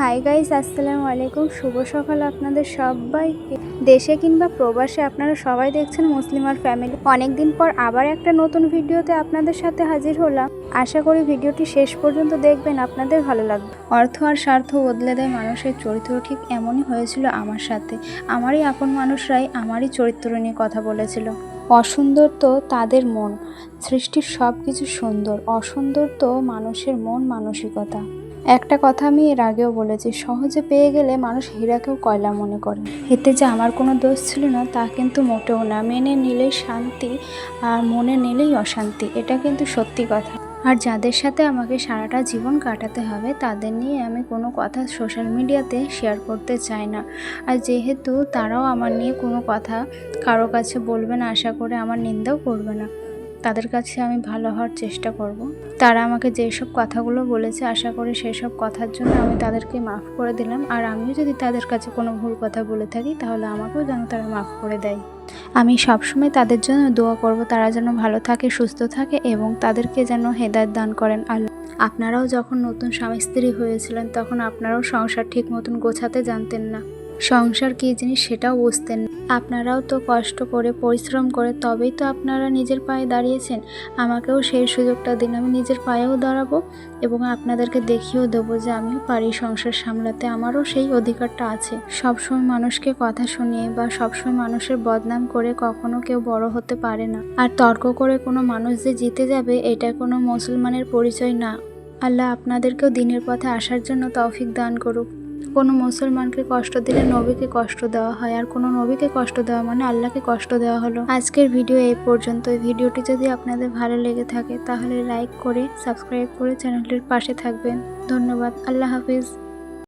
Hi guys আসসালামু আলাইকুম। শুভ সকাল আপনাদের সবাইকে। দেশে কিংবা প্রবাসে আপনারা সবাই দেখছেন মুসলিমার ফ্যামিলি অনেকদিন পর আবার একটা নতুন ভিডিওতে আপনাদের সাথে হাজির হলাম। আশা করি ভিডিওটি শেষ পর্যন্ত দেখবেন, আপনাদের ভালো লাগবে। অর্থ আর স্বার্থ বদলে দেয় মানুষের চরিত্র, ঠিক এমনই হয়েছিল আমার সাথে। আমারই আপন মানুষরাই আমারই চরিত্র নিয়ে কথা বলেছিল। অসুন্দর তো তাদের মন, সৃষ্টির সব কিছু সুন্দর। অসুন্দর তো মানুষের মন মানসিকতা। একটা কথা আমি এর আগেও বলেছি, সহজে পেয়ে গেলে মানুষ হীরাকেও কয়লা মনে করে। এতে যে আমার কোনো দোষ ছিল না, তা কিন্তু মোটেও না। মেনে নিলেই শান্তি আর মনে নিলেই অশান্তি, এটা কিন্তু সত্যি কথা। আর যাদের সাথে আমাকে সারাটা জীবন কাটাতে হবে, তাদের নিয়ে আমি কোনো কথা সোশ্যাল মিডিয়াতে শেয়ার করতে চাই না। আর যেহেতু তারাও আমার নিয়ে কোনো কথা কারও কাছে বলবে না, আশা করে আমার নিন্দাও করবে না। তাদের কাছে আমি ভালো হওয়ার চেষ্টা করব। তারা আমাকে যেসব কথাগুলো বলেছে, আশা করি সেসব কথার জন্য আমি তাদেরকে মাফ করে দিলাম। আর আমিও যদি তাদের কাছে কোনো ভুল কথা বলে থাকি, তাহলে আমাকেও যেন তারা মাফ করে দেয়। আমি সবসময় তাদের জন্য দোয়া করব, তারা যেন ভালো থাকে, সুস্থ থাকে এবং তাদেরকে যেন হেদায়ত দান করেন। আল্লাহ আপনারাও যখন নতুন স্বামী স্ত্রী হয়েছিলেন, তখন আপনারাও সংসার ঠিক মতন গোছাতে জানতেন না। সংসার কী জিনিস সেটাও বুঝতেন আপনারাও তো কষ্ট করে, পরিশ্রম করে তবেই তো আপনারা নিজের পায়ে দাঁড়িয়েছেন। আমাকেও সেই সুযোগটা দিন, আমি নিজের পায়েও দাঁড়াবো এবং আপনাদেরকে দেখিয়েও দেবো যে আমিও পারি সংসার সামলাতে। আমারও সেই অধিকারটা আছে। সবসময় মানুষকে কথা শুনিয়ে বা সবসময় মানুষের বদনাম করে কখনো কেউ বড় হতে পারে না। আর তর্ক করে কোনো মানুষ যে জিতে যাবে, এটা কোনো মুসলমানের পরিচয় না। আল্লাহ আপনাদেরকেও দিনের পথে আসার জন্য তৌফিক দান করুক। কোনো মুসলমানকে কষ্ট দিলে নবীকে কষ্ট দেওয়া হয় আর কোনো নবীকে কষ্ট দেওয়া মানে আল্লাহকে কষ্ট দেওয়া হলো। আজকের ভিডিও এই পর্যন্ত। এই ভিডিওটি যদি আপনাদের ভালো লেগে থাকে তাহলে লাইক করে, সাবস্ক্রাইব করে চ্যানেলটির পাশে থাকবেন। ধন্যবাদ। আল্লাহ হাফিজ।